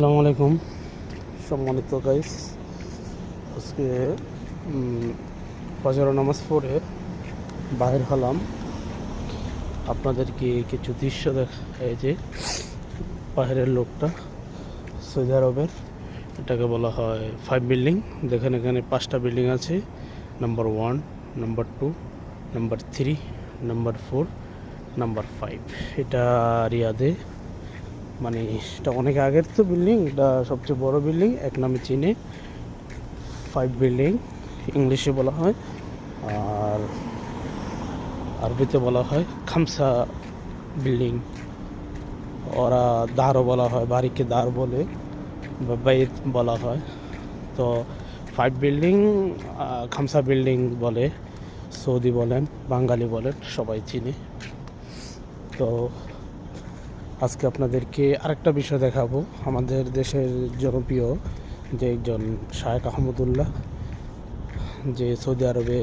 আসসালামু আলাইকুম। সম্মানিত গাইস আজকে ফজর নামাজ পড়ে বাহির হলাম। আপনাদেরকে কিছু দৃশ্য দেখা, এই যে বাইরের লোকটা, সৌদি আরবের, এটাকে বলা হয় ফাইভ বিল্ডিং দেখেন এখানে পাঁচটা বিল্ডিং আছে। Number one number two number three number four number five এটা রিয়াদে মানে এটা অনেক আগের তো বিল্ডিং এটা সবচেয়ে বড় বিল্ডিং এক নামে চিনে ফাইভ বিল্ডিং ইংলিশে বলা হয়, আর আরবিতে বলা হয় খামসা বিল্ডিং ওরা দারও বলা হয়, বাড়িকে দার বলে, বা বাইত বলা হয়। তো ফাইভ বিল্ডিং খামসা বিল্ডিং বলে, সৌদি বলেন, বাঙালি বলেন, সবাই চিনি। তো আজকে আপনাদেরকে আরেকটা বিষয় দেখাবো। আমাদের দেশের জনপ্রিয় যে একজন শায়েক আহমদুল্লাহ, যে সৌদি আরবে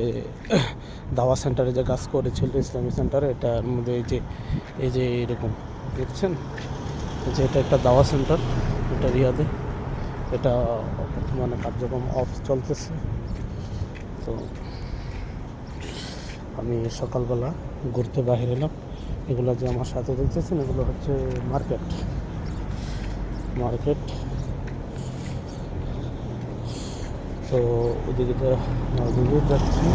দাওয়া সেন্টারে যে কাজ করেছিল, ইসলামী সেন্টারে, এটার মধ্যে এই যে এই যে এরকম, দেখছেন? যে এটা একটা দাওয়া সেন্টার, এটা রিয়াদে। এটা বর্তমানে কার্যক্রম অফ চলতেছে। তো আমি সকালবেলা ঘুরতে বাহির এলাম এগুলো যে আমার সাথে দেখতেছেন, এগুলো হচ্ছে মার্কেট। মার্কেট। তো ওদিকে ওদিকে যাচ্ছি।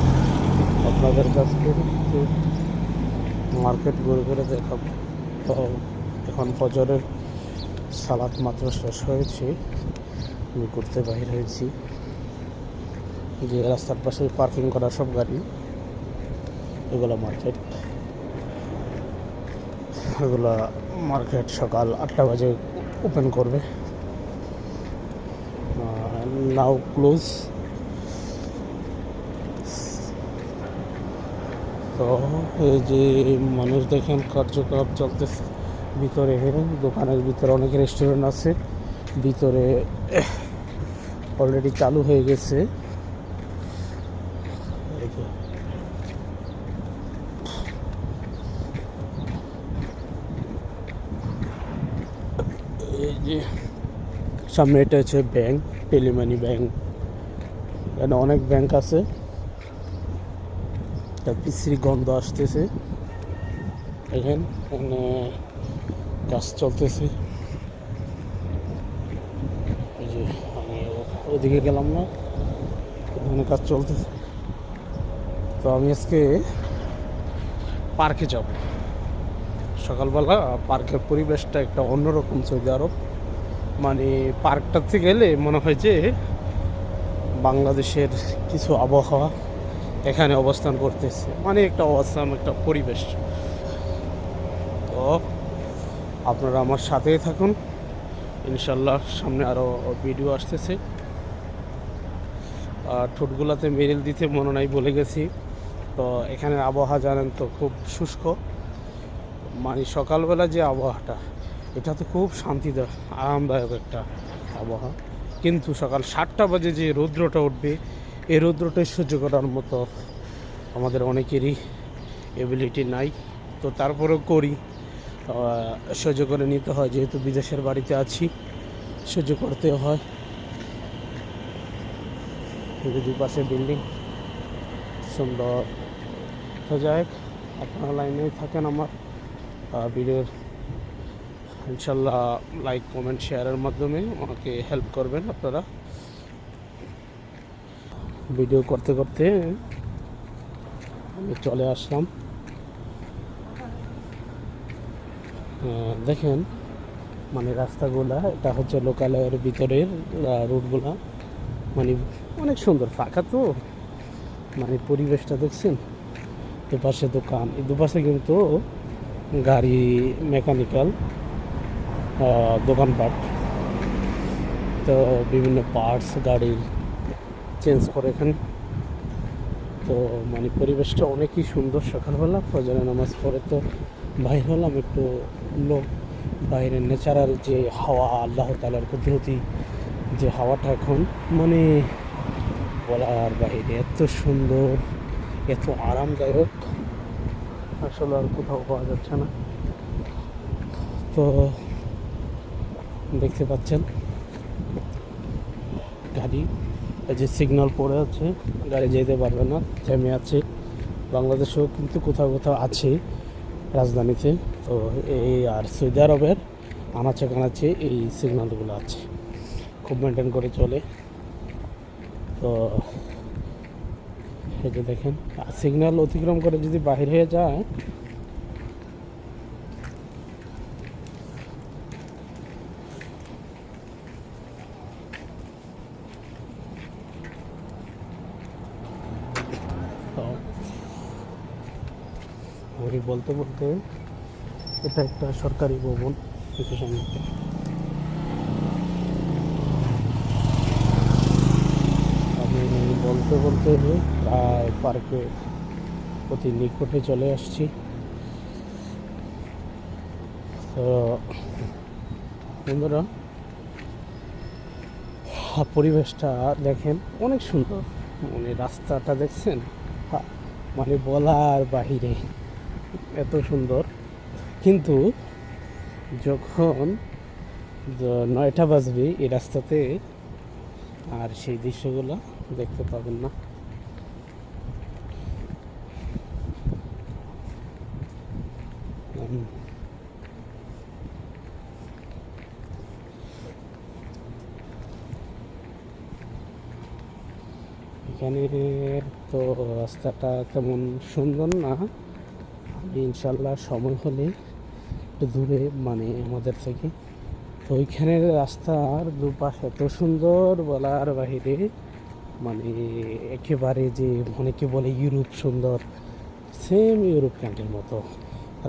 আপনাদের কাছ থেকে মার্কেট ঘুরে ঘুরে দেখাবো। তো এখন ফজরের সালাদ মাত্র শেষ হয়েছে। আমি ঘুরতে বাহির হয়েছি। যে রাস্তার পাশে পার্কিং করা সব গাড়ি, এগুলো মার্কেট। এগুলা মার্কেট সকাল আটটা বাজে ওপেন করবে। নাও ক্লোজ তো এই যে মানুষ দেখেন কার্যকলাপ চলতেছে। ভিতরে দোকানের ভিতরে অনেক রেস্টুরেন্ট আছে। ভিতরে অলরেডি চালু হয়ে গেছে। যে সামনে এটা হচ্ছে ব্যাংক টেলিমানি ব্যাংক। এখানে অনেক ব্যাংক আছে। একটা বিশ্রী গন্ধ আসতেছে। এখানে এখানে কাজ চলতেছে। আমি ওদিকে গেলাম না, এখানে কাজ চলতেছে। তো আমি আজকে পার্কে যাব। সকালবেলা পার্কের পরিবেশটা একটা অন্যরকম সৌদি আরব মানে পার্কটাতে গেলে মনে হয় যে বাংলাদেশের কিছু আবহাওয়া এখানে অবস্থান করতেছে। মানে একটা অবস্থান একটা পরিবেশ। তো আপনারা আমার সাথেই থাকুন। ইনশাল্লাহ সামনে আরও ভিডিও আসতেছে। আর ঠোঁটগুলাতে মেরেল দিতে মনে নাই বলে গেছি। তো এখানে আবহাওয়া জানেন তো, খুব শুষ্ক। মানে সকালবেলা যে আবহাওয়াটা এটা তো খুব শান্তিদায়ক, আরামদায়ক একটা আবহাওয়া। কিন্তু সকাল সাতটা বাজে যে রৌদ্রটা উঠবে, এই রৌদ্রটাই সহ্য করার মতো আমাদের অনেকেরই এবিলিটি নাই। তো তারপরেও করি। সহ্য করে নিতে হয়, যেহেতু বিদেশের বাড়িতে আছি, সহ্য করতে হয়। দুপাশে বিল্ডিং সুন্দর। তো আপনারা লাইনেই থাকেন আমার ভিডিওর ইনশাল্লাহ লাইক কমেন্ট শেয়ারের মাধ্যমে আমাকে হেল্প করবেন আপনারা। ভিডিও করতে করতে আমি চলে আসলাম। দেখেন মানে রাস্তাগুলা, এটা হচ্ছে লোকালয়ের ভিতরের রুটগুলা। মানে অনেক সুন্দর, ফাঁকা তো। মানে পরিবেশটা দেখছেন? দুপাশে দোকান এই দুপাশে কিন্তু গাড়ি মেকানিক্যাল দোকানপাট। তো বিভিন্ন পার্টস গাড়ির চেঞ্জ করে এখানে। তো মানে পরিবেশটা অনেকই সুন্দর সকালবেলা। ফজরের নামাজ পড়ে তো বাইর হলাম একটু লোক। বাইরের ন্যাচারাল যে হাওয়া, আল্লাহ তালার কুদরতি যে হাওয়াটা এখন মানে বলার বাইরে এত সুন্দর, এত আরামদায়ক। আসলে আর কোথাও পাওয়া যাচ্ছে না। তো দেখতে পাচ্ছেন। গাড়ি, এই যে সিগন্যাল পড়ে আছে, গাড়ি যেতে পারবে না, থেমে আছে। বাংলাদেশেও কিন্তু কোথাও কোথাও আছে রাজধানীতে। তো এই আর সৌদি আরবের আনাচে কানাচে এই সিগন্যালগুলো আছে। খুব মেনটেন করে চলে। তো এই যে দেখেন সিগন্যাল অতিক্রম করে যদি বাহির হয়ে যায় আমি বলতে বলতে এটা একটা সরকারি ভবন, কিছু আমি বলতে বলতে প্রায় পার্কে অতি নিকটে চলে আসছি। তো, বন্ধুরা পরিবেশটা দেখেন অনেক সুন্দর। মানে রাস্তাটা দেখছেন? মানে বলার বাহিরে। এত সুন্দর। কিন্তু যখন নয়টা বাজবে এই রাস্তাতে, আর সেই দৃশ্যগুলো দেখতে পাবেন না। এখানে তো রাস্তাটা তেমন সুন্দর না। ইনশাল্লাহ সময় হলে একটু দূরে মানে আমাদের থেকে। তো ওইখানের রাস্তার দুপাশ এত সুন্দর বলার বাহিরে মানে একেবারে যে অনেকে বলে ইউরোপ সুন্দর সেম ইউরোপ কান্ট্রির মতো।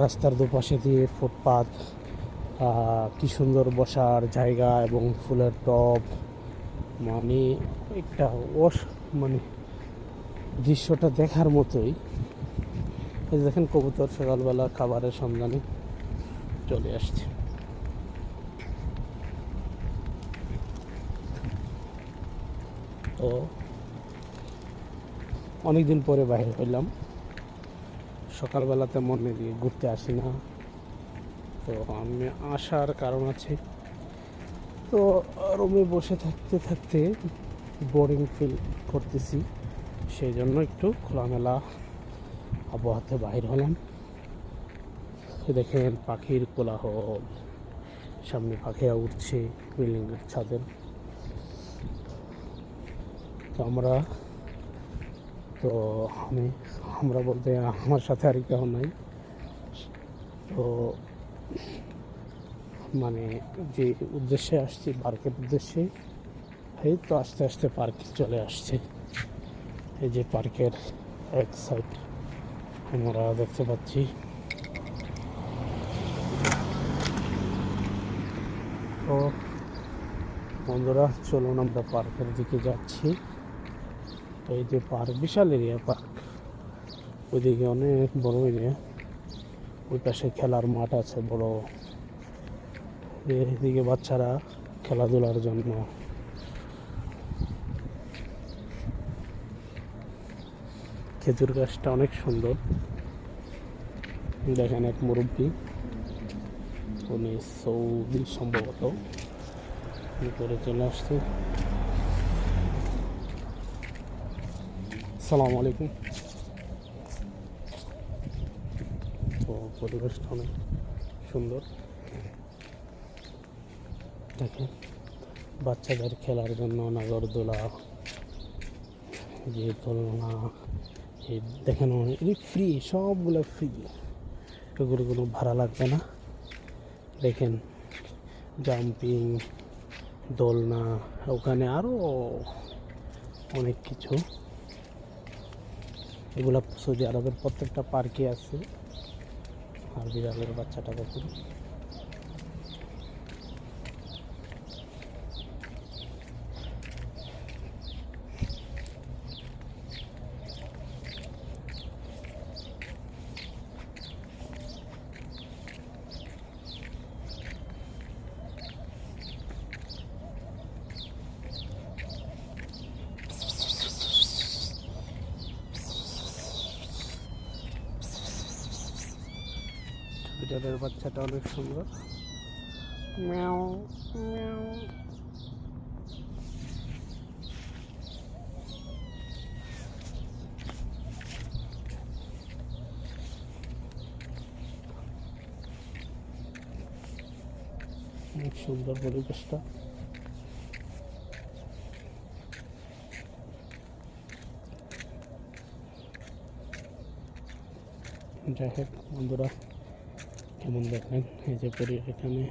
রাস্তার দুপাশে দিয়ে ফুটপাথ কি সুন্দর বসার জায়গা এবং ফুলের টব মানে একটা অস মানে দৃশ্যটা দেখার মতোই। এই দেখেন কবুতর সকালবেলা খাবারের সন্ধানে চলে আসছে। তো অনেকদিন পরে বাইরে হইলাম। সকালবেলাতে মনে দিয়ে ঘুরতে আসি না। তো আমি আসার কারণ আছে। তো রুমে বসে থাকতে থাকতে বোরিং ফিল করতেছি। সেই জন্য একটু খোলামেলা আবহাওয়াতে বাহির হলাম। দেখেন পাখির কোলাহল। সামনে পাখিরা উঠছে বিল্ডিংয়ের ছাদের তো আমরা, তো আমি, আমরা বলতে আমার সাথে আর কেউ নাই। তো মানে যে উদ্দেশ্যে আসছি, পার্কের উদ্দেশ্যে, এই তো আস্তে আস্তে পার্কে চলে আসছে। এই যে পার্কের এক সাইড আমরা দেখতে পাচ্ছি। তো বন্ধুরা, চলুন আমরা পার্কের দিকে যাচ্ছি। তো এই যে পার্ক, বিশাল এরিয়া পার্ক। ওইদিকে অনেক বড় এরিয়া। ওই পাশে খেলার মাঠ আছে বড়। এদিকে বাচ্চারা খেলাধুলার জন্য খেজুর গাছটা অনেক সুন্দর। দেখেন এক মুরব্বী। উনি সৌদি সম্ভবত। করে চলে আসছে। সালাম আলাইকুম। তো পরিবেশটা অনেক সুন্দর। দেখেন, বাচ্চাদের খেলার জন্য নাগরদোলা যে দোলনা দেখেন ফ্রি সবগুলো ফ্রি এগুলো কোনো ভাড়া লাগবে না। দেখেন জাম্পিং দোলনা, ওখানে আরও অনেক কিছু। এগুলো সৌদি আরবের প্রত্যেকটা পার্কে আছে। আর বিড়ালের বাচ্চাটা দেখুন। বিড়ালের বাচ্চাটা অনেক সুন্দর ম্যাও ম্যাও অনেক সুন্দর পরিবেশটা যাই হোক বন্ধুরা কেমন দেখেন? এই যে পরি এখানে।